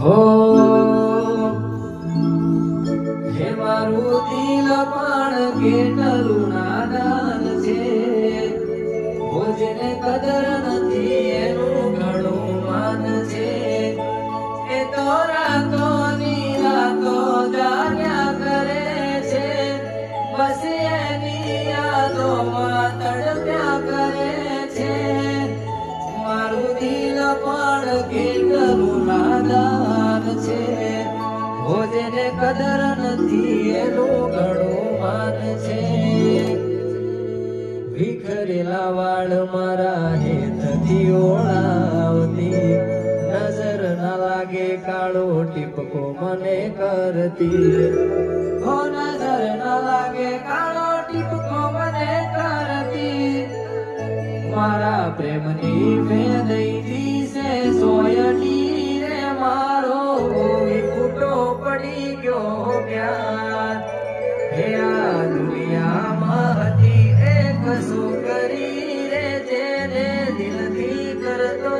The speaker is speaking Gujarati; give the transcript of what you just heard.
હો હે મારું દિલ પણ કેટલું નાદાન છે. ભોજને જેને કદર નથી પણ કેટલું ગુનાદાર છે. ભોજને કદર નથી એનું ઘણું માન છે. વિખરેલા વાળ મારા હેતથી ઓળાવતી. નજર ના લાગે કાળો ટીપકો મને કરતી. હો નજર ના લાગે કાળો ટીપકો મને કરતી. મારા પ્રેમની વેદઈ પડી ગયો પ્યાર. હે આ દુનિયામાં હતી એક છોકરી રે જેને દિલથી કરતો